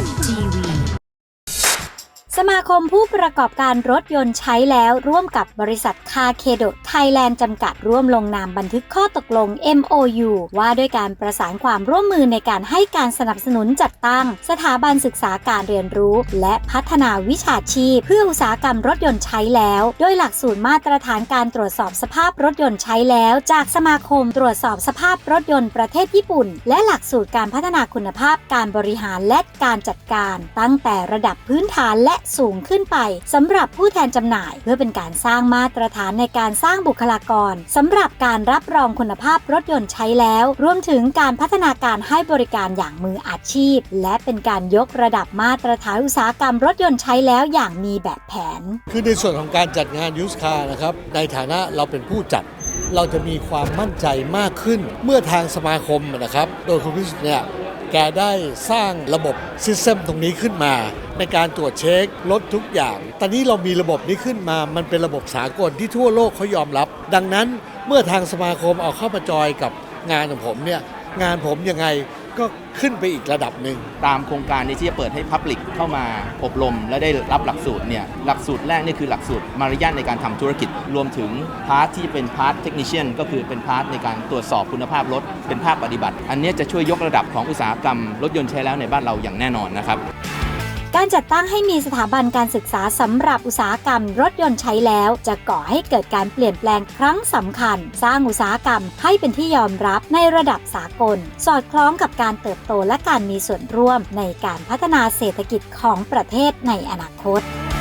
TV. สมาคมผู้ประกอบการรถยนต์ใช้แล้วร่วมกับบริษัทคาเคโดไทยแลนด์จำกัดร่วมลงนามบันทึกข้อตกลง MOU ว่าด้วยการประสานความร่วมมือในการให้การสนับสนุนจัดตั้ง สถาบันศึกษาการเรียนรู้ และพัฒนาวิชาชีพ เพื่ออุตสาหกรรมรถยนต์ใช้แล้ว โดยหลักสูตรมาตรฐานการตรวจสอบสภาพรถยนต์ใช้แล้ว จากสมาคมตรวจสอบสภาพรถยนต์ประเทศญี่ปุ่น และหลักสูตรการพัฒนาคุณภาพการบริหารและการจัดการ ตั้งแต่ระดับพื้นฐานและสูงขึ้นไปสำหรับผู้แทนจำหน่าย เพื่อเป็นการสร้างมาตรฐานในการสร้างบุคลากรสำหรับการรับรองคุณภาพรถยนต์ใช้แล้ว รวมถึงการพัฒนาการให้บริการอย่างมืออาชีพ และเป็นการยกระดับมาตรฐานอุตสาหกรรมรถยนต์ใช้แล้วอย่างมีแบบแผน คือในส่วนของการจัดงานยูสคาร์นะครับในฐานะเราเป็นผู้จัดเราจะมีความมั่นใจมากขึ้น เมื่อทางสมาคมนะครับ โดยคุณพิสุทธิ์เนี่ย แกได้สร้างระบบซิสเต็มตรงนี้ขึ้นมา ในการตรวจเช็ครถทุกอย่าง ตอนนี้เรามีระบบนี้ขึ้นมา มันเป็นระบบสากลที่ทั่วโลกเขายอมรับ ดังนั้นเมื่อทางสมาคมเอาเข้ามาจอยกับงานของผมเนี่ยงานผมยังไง ก็ขึ้นไปอีกระดับหนึ่ง ตามโครงการนี้ที่จะเปิดให้พับลิกเข้ามาอบรม และได้รับหลักสูตรเนี่ยหลักสูตรแรกนี่คือหลักสูตรมารยาทในการทำธุรกิจ รวมถึงพาร์ทที่เป็นพาร์ทเทคนิชเชียนก็คือเป็นพาร์ทในการตรวจสอบคุณภาพรถ เป็นภาคปฏิบัติ อันนี้จะช่วยยกระดับของอุตสาหกรรมรถยนต์ใช้แล้วในบ้านเราอย่างแน่นอนนะครับ การจัดตั้งให้มีสถาบันการศึกษาสำหรับอุตสาหกรรมรถยนต์ใช้แล้ว จะก่อให้เกิดการเปลี่ยนแปลงครั้งสำคัญ สร้างอุตสาหกรรมให้เป็นที่ยอมรับในระดับสากล สอดคล้องกับการเติบโตและการมีส่วนร่วมในการพัฒนาเศรษฐกิจของประเทศในอนาคต